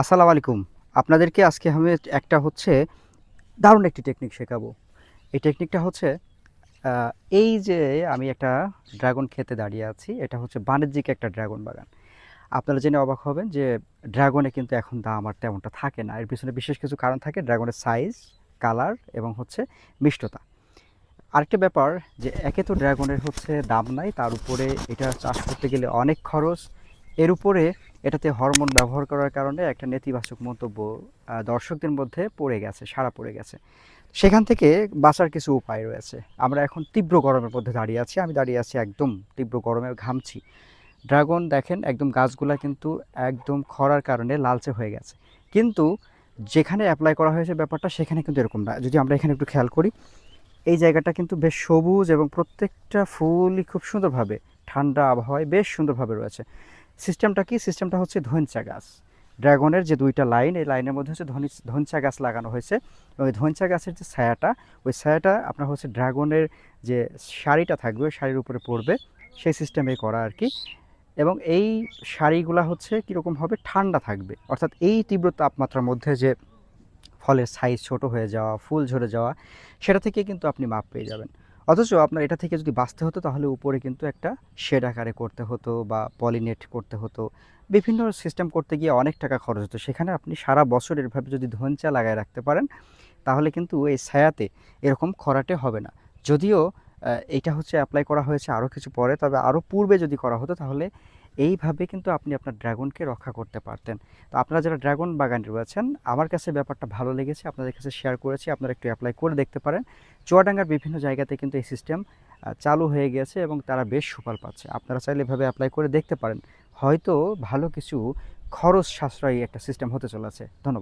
আসসালামু আলাইকুম। আপনাদেরকে আজকে আমি একটা হচ্ছে দারুণ একটি টেকনিক শেখাবো। এই টেকনিকটা হচ্ছে এই যে আমি একটা ড্রাগন খেতে দাঁড়িয়ে আছি, এটা হচ্ছে বাণিজ্যিক একটা ড্রাগন বাগান। আপনারা জেনে অবাক হবেন যে ড্রাগনে কিন্তু এখন দাম আর তেমনটা থাকে না। এর পিছনে বিশেষ কিছু কারণ থাকে ড্রাগনের সাইজ কালার এবং হচ্ছে মিষ্টতা। আরেকটা ব্যাপার যে একে তো ড্রাগনের হচ্ছে দাম নাই, তার উপরে এটা চাষ করতে গেলে অনেক খরচ। এর উপরে এটাতে হরমোন ব্যবহার করার কারণে একটা নেতিবাচক মন্তব্য দর্শকদের মধ্যে পড়ে গেছে সারা পড়ে গেছে। সেখান থেকে বাঁচার কিছু উপায় রয়েছে। আমরা এখন তীব্র গরমের মধ্যে দাঁড়িয়ে আছি, আমি দাঁড়িয়ে আছি একদম তীব্র গরমে ঘামছি। ড্রাগন দেখেন, একদম গাছগুলা কিন্তু একদম খরার কারণে লালচে হয়ে গেছে। কিন্তু যেখানে অ্যাপ্লাই করা হয়েছে ব্যাপারটা, সেখানে কিন্তু এরকম না। যদি আমরা এখানে একটু খেয়াল করি, এই জায়গাটা কিন্তু বেশ সবুজ এবং প্রত্যেকটা ফুলই খুব সুন্দরভাবে, ঠান্ডা আবহাওয়ায় বেশ সুন্দরভাবে রয়েছে। সিস্টেমটা কি? সিস্টেমটা হচ্ছে ধনচা গাছ। ড্রাগনের যে দুইটা লাইন, এই লাইনের মধ্যে হচ্ছে ধনি, ধনচা গাছ লাগানো হয়েছে। ওই ধনচা গাছের যে ছায়াটা, ওই ছায়াটা আপনার হচ্ছে ড্রাগনের যে শাড়িটা থাকবে, ওই শাড়ির উপরে পড়বে। সেই সিস্টেমে করা আর কি। এবং এই শাড়িগুলা হচ্ছে কীরকম হবে? ঠান্ডা থাকবে। অর্থাৎ এই তীব্র তাপমাত্রার মধ্যে যে ফলের সাইজ ছোট হয়ে যাওয়া, ফুল ঝরে যাওয়া, সেটা থেকে কিন্তু আপনি মাপ পেয়ে যাবেন। অথচ আপনার এটা থেকে যদি বাঁচতে হতো, তাহলে উপরে কিন্তু একটা শেড আকারে করতে হতো বা পলিনেট করতে হতো। বিভিন্ন সিস্টেম করতে গিয়ে অনেক টাকা খরচ হতো। সেখানে আপনি সারা বছর এরভাবে যদি ধনচা লাগায় রাখতে পারেন, তাহলে কিন্তু এই ছায়াতে এরকম খরাটে হবে না। যদিও এটা হচ্ছে অ্যাপ্লাই করা হয়েছে আরও কিছু পরে, তবে আরও পূর্বে যদি করা হতো, তাহলে এইভাবে কিন্তু আপনি আপনার ড্রাগনকে রক্ষা করতে পারতেন। তো আপনারা যারা ড্রাগন বাগান রয়েছেন, আমার কাছে ব্যাপারটা ভালো লেগেছে, আপনাদের কাছে শেয়ার করেছি, আপনারা একটু অ্যাপ্লাই করে দেখতে পারেন। চুয়াডাঙ্গার বিভিন্ন জায়গাতে কিন্তু এই সিস্টেম চালু হয়ে গেছে এবং তারা বেশ সুফল পাচ্ছে। আপনারা চাইলে এভাবে অ্যাপ্লাই করে দেখতে পারেন। হয়তো ভালো কিছু খরচ সাশ্রয়ী একটা সিস্টেম হতে চলেছে। ধন্যবাদ।